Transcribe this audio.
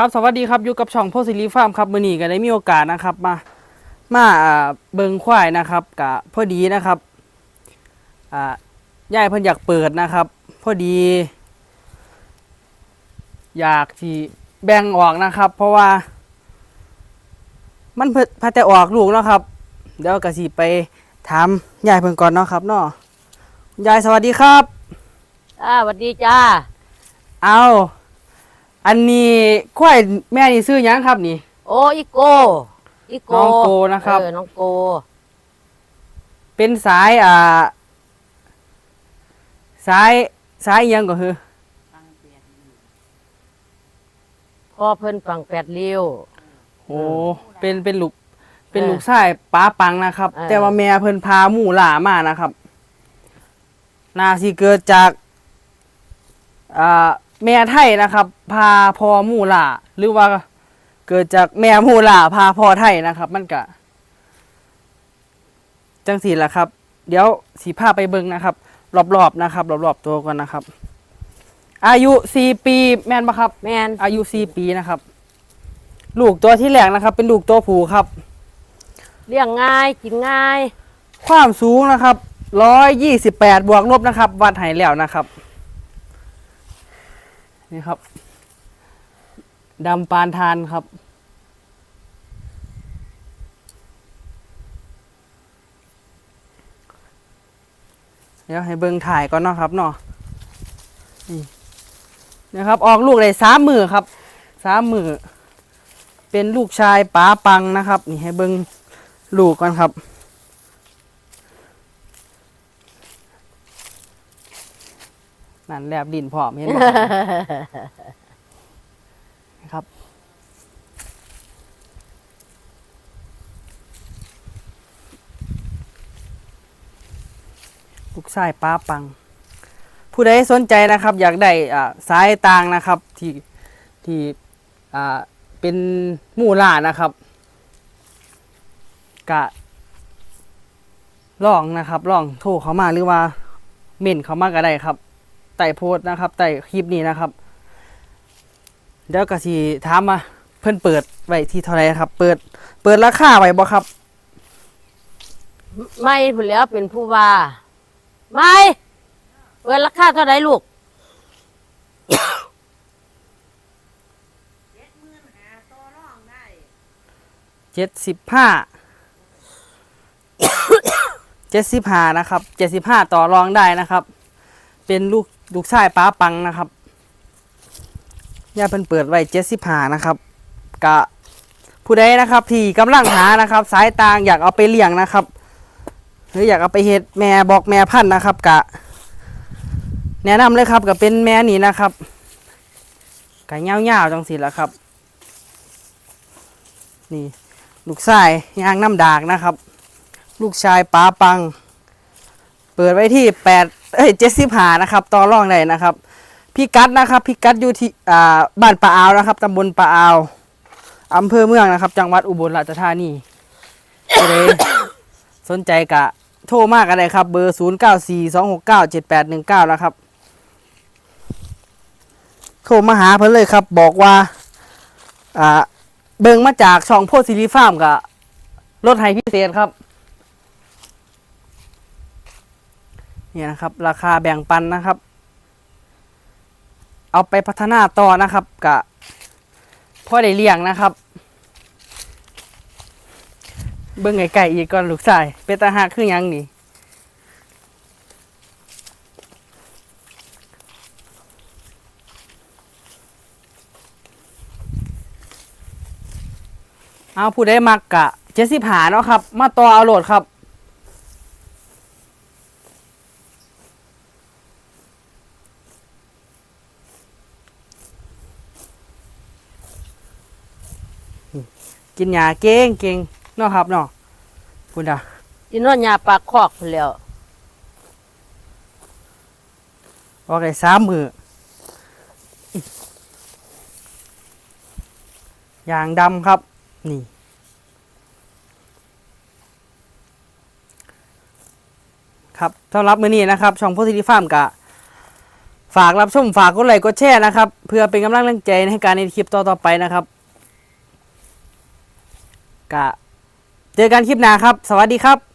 ครับสวัสดีครับอยู่กับช่องโพสิลีฟาร์มครับมื้อนี้ก็ได้มีโอกาสนะครับ มามาอ่าเบิงควายนะครับกะพอดีนะครับอ่ายายเพิ่นอยากเปิดนะครับ พอดี อยากที่แบ่งออกนะครับ เพราะว่า มันเพิ่นพาแต่ออกลูกเนาะครับเดี๋ยวก็สิไปถามยายเพิ่นก่อนเนาะครับเนาะยายสวัสดีครับอ่าสวัสดีจ้าเอา อันนี้ควายแม่นี่ซื้อหยังครับนี่ โอ้อีโก อีโกน้องโกนะครับ เออน้องโก เป็นสายอ่า สายสายอิหยังก็คือ พ่อเพิ่นฟังแปดเลี้ยว โอ้เป็นเป็นลูกเป็นเออลูกชายป้าปังนะครับ เออ แต่ว่าแม่เพิ่นพาหมู่หล่ามานะครับน่าสิเกิดจากอ่า แม่ไทยนะครับ พาพ่อหมู่หล่าหรือว่าเกิดจากแม่หมู่หล่าพาพ่อไทยนะครับ มันก็จังสีแหละครับ เดี๋ยวสีผ้าไปเบิ่งนะครับ รอบๆนะครับ รอบๆตัวก่อนนะครับ อายุสี่ปีแม่นปะครับ แม่นอายุสี่ปีนะครับ ลูกตัวที่แรกนะครับ เป็นลูกตัวผู้ครับ เลี้ยงง่ายกินง่าย ความสูงนะครับร้อยยี่สิบแปดบวกลบนะครับ วัดไหแล้วนะครับ นี่ครับดำปานทานครับ เดี๋ยวให้เบิ้งถ่ายก่อนเนาะครับเนาะนี่นะครับออกลูกเลยสามมือครับสามมือเป็นลูกชายป๋าปังนะครับ นี่ให้เบิ้งลูกก่อนครับ นั่นแลบดินพร้อมเห็นไหมครับ ลูกชายป้าปัง ผู้ใดสนใจนะครับ อยากได้อ่าสายต่างนะครับ ที่ที่อ่าเป็นหมู่ล่านะครับกะลองนะครับลองโทรเขามาหรือว่าเม่นเขามาก็ได้ครับ ไต่โพสต์นะครับไต่คลิปนี้นะครับ เดี๋ยวก็สิถามมา เพิ่นเปิดไว้ที่เท่าไหรครับ เปิด เปิดราคาไว้บ่ครับ ไม่ผู้แล้วเป็นผู้ว่าไม่เปิดราคาเท่าไหร่ลูกเจ็ดสิบห้าเจ็ดสิบห้านะครับเจ็ดสิบห้าต่อรองได้นะครับ เป็นลูกลูกชายป้าปังนะครับย่าเพิ่นเปิดไว้เจ็ดสิบห้านะครับกะผู้ใดนะครับ ที่กำลังหานะครับ สายตางอยากเอาไปเลี้ยงนะครับ หรืออยากเอาไปเฮ็ดแม่บอกแม่พันธุ์นะครับ กะ แนะนำเลยครับกับเป็นแม่นี่นะครับกะเงาๆจังสิละครับ นี่ ลูกชายยางน้ำดากนะครับ ลูกชายป้าปัง เปิดไว้ที่แปด เอ้ยเจ็ดสิบหานะครับต่อรองได้นะครับพี่กัดนะครับพี่กัดอยู่ที่อ่าบ้านปะอาวนะครับตำบลปะอาวอำเภอเมืองนะครับ จังหวัดอุบลราชธานีเลยสนใจกะโทรมากอะไรครับ เบอร์ศูนย์เก้าสี่สองหกเก้าเจ็ดแปดหนึ่งเก้านะครับ โทรมาหาเพิ่นเลยครับ บอกว่า อ่า เบิ่งมาจากช่องโพธิลีฟาร์มกับรถไฮพิเศษครับ เนี่ยนะครับ ราคาแบ่งปันนะครับ เอาไปพัฒนาต่อนะครับกะพ่อได้เลี้ยงนะครับ เบิ่งไก่อีกก่อนลูกชายเป็นตาหักคือยังนี่เอาผู้ได้มักกะเจ็ดสิบหาเนาะครับ มาต่อเอาโหลดครับ กินยาเก่งเก่งนอะครับนอะคุณดาอีนอนหญ้าปากคอกพุ่นแล้วออกได้สามมือยางดำครับ นี่ ครับสำหรับมือนี้นะครับ ช่องพ่อทธิฟาร์มกะ ฝากรับชมฝากกดไลค์กดแชร์นะครับ เพื่อเป็นกำลังแรงใจในการในคลิปต่อๆไปนะครับ กะเจอกันคลิปหน้าครับ สวัสดีครับ